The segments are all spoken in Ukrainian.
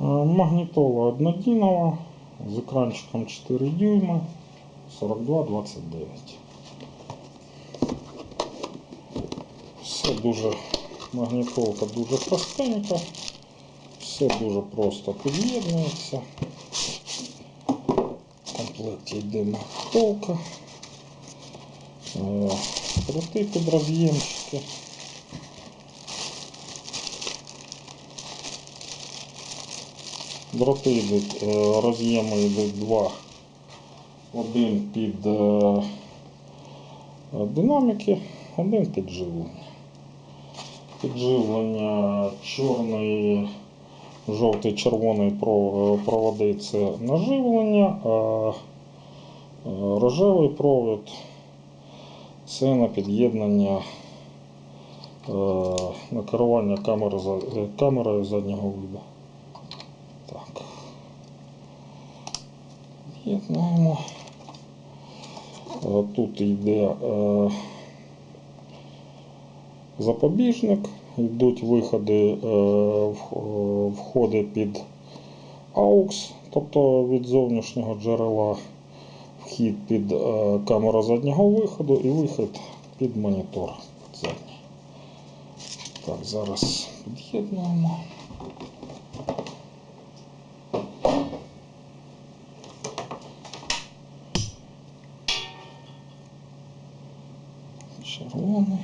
Е, Магнітола однодінова з екранчиком 4 дюйма 4229. Все дуже магнітолка дуже простенька, все дуже просто під'єднується. В комплекті йде магнітолка, е, дроти під роз'ємчики. Дроти йдуть, е, роз'єми йдуть два. Один під е, динаміки, один під живлення. Підживлення чорний, жовтий, червоний е, проводи це наживлення, а рожевий провід це на під'єднання на керування камерою заднього виду. Єднаємо. Е, Тут йде е, запобіжник, йдуть виходи, е, е, входи під AUX, тобто від зовнішнього джерела, вхід під камеру заднього виходу і вихід під монітор. Так, зараз під'єднуємо. Червоний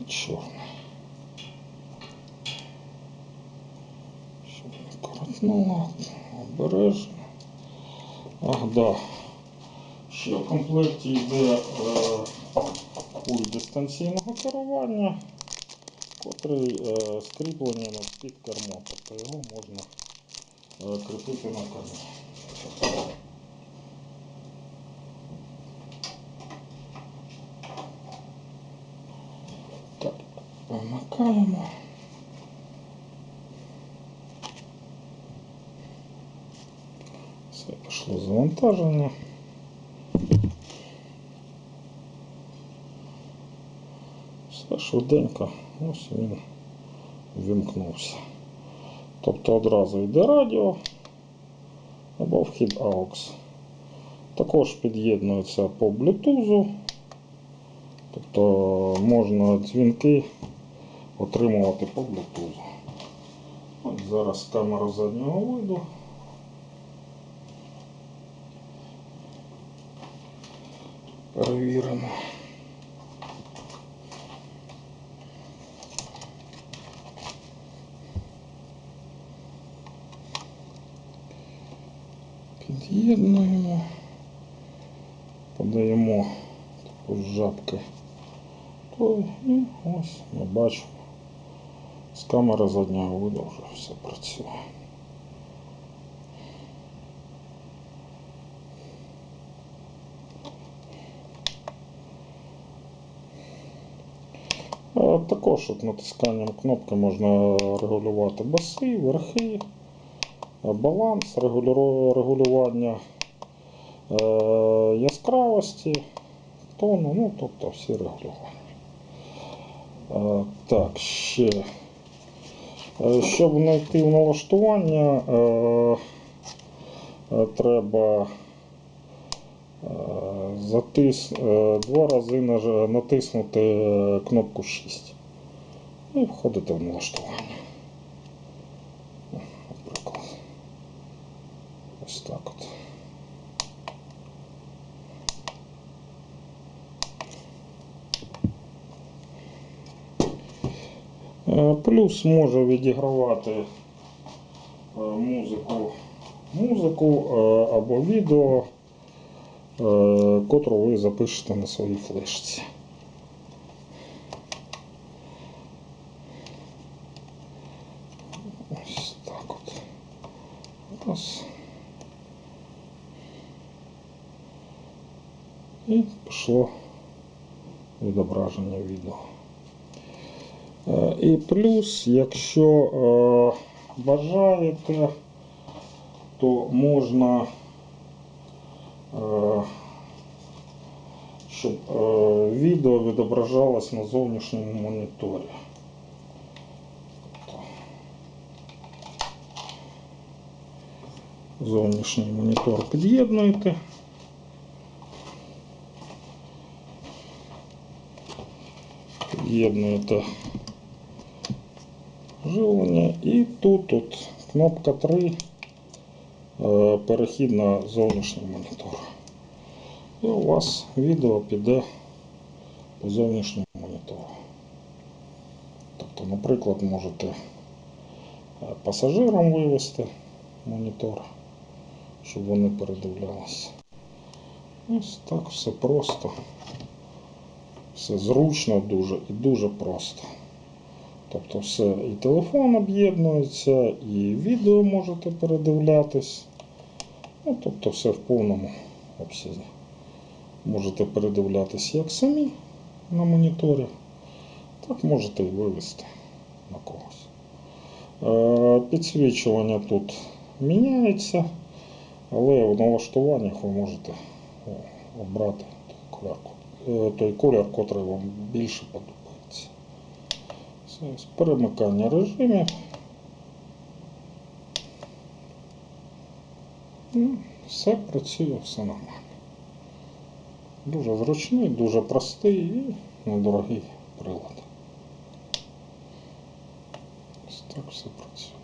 і чорний. Щоб не коротнуло, обережно. Ах, да. Ще в комплекті йде е, пульт дистанційного керування, котрий е, з кріпленням під кермо, тобто його можна е, кріпити на кермо. Вимикаємо. Все пішло завантаження. Все швиденько, ось він вімкнувся. Тобто одразу йде радіо або вхід AUX. Також під'єднується по Bluetooth. Тобто можна дзвінки отримувати по Bluetooth. От зараз камера заднього виду. Перевіримо. Під'єднуємо, подаємо таку жабки. То і ось ми бачимо. З камери заднього виду вже все працює. Також от натисканням кнопки можна регулювати баси, верхи, е, баланс, регулювання е, яскравості, тону, ну тобто всі регулювання. Е, Так, ще. Е, Щоб знайти налаштування, е, е, треба затис, два рази натиснути кнопку 6 і входити в налаштування. Ось так от. Плюс може відігравати е, музику, музику е, або відео, е, котру ви запишете на своїй флешці. Ось так от. Раз. І пішло відображення відео. Е, і плюс, якщо е, бажаєте, то можна, е, щоб відео відображалось на зовнішньому моніторі. Зовнішній монітор під'єднуєте. Під'єднуєте живлення і тут от кнопка 3 е, перехід на зовнішній монітор. І у вас відео піде по зовнішньому монітору. Тобто, наприклад, можете е, пасажирам вивести монітор, щоб вони передивлялися. Ось так все просто. Все зручно дуже і дуже просто. Тобто все і телефон об'єднується, і відео можете передивлятись. Ну, тобто все в повному обсязі. Можете передивлятись як самі на моніторі, так можете і вивести на когось. Е, Підсвічування тут міняється, але в налаштуваннях ви можете обрати той колір, е, той колір, котрий вам більше подобається. Ось перемикання режимів. Ну, Все працює, все нормально. Дуже зручний, дуже простий і недорогий прилад. Ось так все працює.